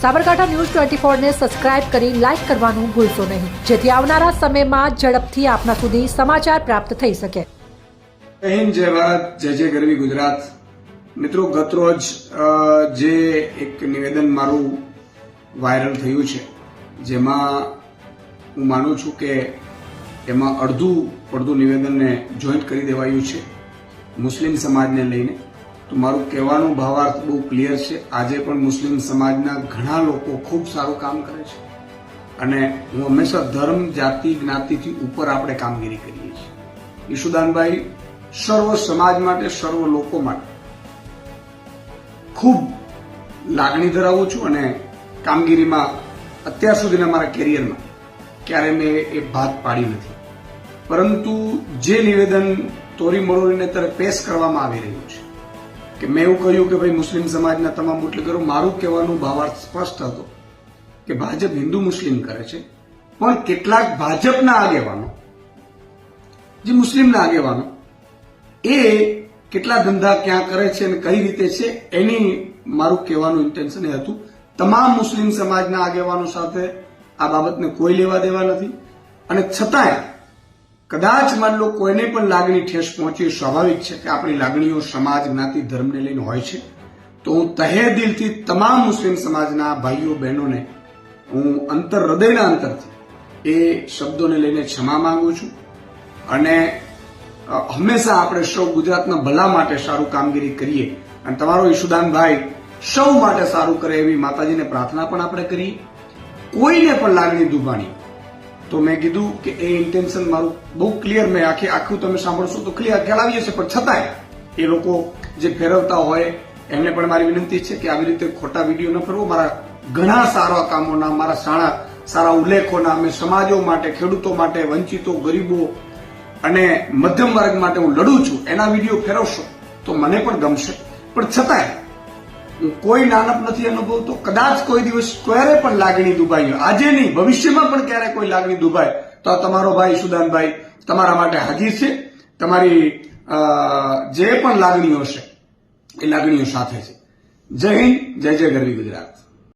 Sabarkantha news twenty ફોરને subscribe કરી like કરવાનું ભૂલશો નહીં. જેથી આવનારા સમયમાં ઝડપથી આપના સુધી સમાચાર પ્રાપ્ત થઈ શકે. જય હિન્દ, જય ભારત, જય જય ગરવી ગુજરાત. મિત્રો ગતરોજ જે એક નિવેદન મારું વાયરલ થયું છે, જેમાં હું માનું છું કે એમાં અડધું અડધું નિવેદનને જોઈન્ટ કરી દેવાયું છે મુસ્લિમ સમાજને લઈને. તો મારું કહેવાનું ભાવાર્થ બહુ ક્લિયર છે. આજે પણ મુસ્લિમ સમાજના ઘણા લોકો ખૂબ સારું કામ કરે છે. અને હું હંમેશા ધર્મ, જાતિ, જ્ઞાતિથી ઉપર આપણે કામગીરી કરીએ છીએ. ઈશુદાનભાઈ, સર્વ સમાજ માટે, સર્વ લોકો માટે ખૂબ લાગણી ધરાવું છું અને કામગીરીમાં અત્યાર સુધીના મારા કેરિયરમાં ક્યારે મેં એ ભાત પાડી નથી. પરંતુ જે નિવેદન તોરી મરોરીને તરફ પેશ કરવામાં આવી રહ્યું છે કે મેં એવું કહ્યું કે ભાઈ મુસ્લિમ સમાજના તમામ મુટલીગરો મારું કહેવાનું ભાવાર્થ સ્પષ્ટ હતો કે ભાજપ હિન્દુ મુસ્લિમ કરે છે. પણ કેટલાક ભાજપના આગેવાનો, જે મુસ્લિમના આગેવાનો, એ કેટલા ધંધા ક્યાં કરે છે અને કઈ રીતે છે, એની મારું કહેવાનું ઇન્ટેન્શન એ હતું. તમામ મુસ્લિમ સમાજના આગેવાનો સાથે આ બાબતને કોઈ લેવા દેવા નથી. અને છતાંય કદાચ માન લો કોઈને પણ લાગણી ઠેસ પહોંચી, સ્વાભાવિક છે કે આપણી લાગણીઓ સમાજ જ્ઞાતિ ધર્મને લઈને હોય છે. તો હું તહે દિલથી તમામ મુસ્લિમ સમાજના ભાઈઓ, બહેનોને હું અંતર હૃદયના અંતરથી એ શબ્દોને લઈને ક્ષમા માંગુ છું અને હંમેશા આપણે સૌ ગુજરાતના ભલા માટે સારું કામગીરી કરીએ અને તમારો ઈશુદાનભાઈ સૌ માટે સારું કરે એવી માતાજીને પ્રાર્થના પણ આપણે કરીએ. કોઈને પણ લાગણી દુભાણી તો મેં કીધું કે એ ઇન્ટેન્શન મારું બહુ ક્લિયર મેં આખી આખું તમે સાંભળશો તો ક્લિયર ખ્યાલ આવી જશે પણ છતાંય એ લોકો જે ફેરવતા હોય, એમને પણ મારી વિનંતી છે કે આવી રીતે ખોટા વીડિયો ન ફેરવો. મારા ઘણા સારા કામોના, મારા સારા સારા ઉલ્લેખોના અમે સમાજો માટે, ખેડૂતો માટે, વંચિતો, ગરીબો અને મધ્યમ વર્ગ માટે હું લડું છું. એના વીડિયો ફેરવશો તો મને પણ ગમશે. પણ છતાંય કોઈ નાનપ નથી અનુભવતો. કદાચ કોઈ દિવસ ક્યારે પણ લાગણી દુભાઈ. આજે નહીં, ભવિષ્યમાં પણ ક્યારે કોઈ લાગણી દુભાય. તો તમારો ભાઈ સુદાનભાઈ તમારા માટે હાજર છે. તમારી જે પણ લાગણીઓ છે એ લાગણીઓ સાથે છે. જય હિન્દ, જય જય ગરવી ગુજરાત.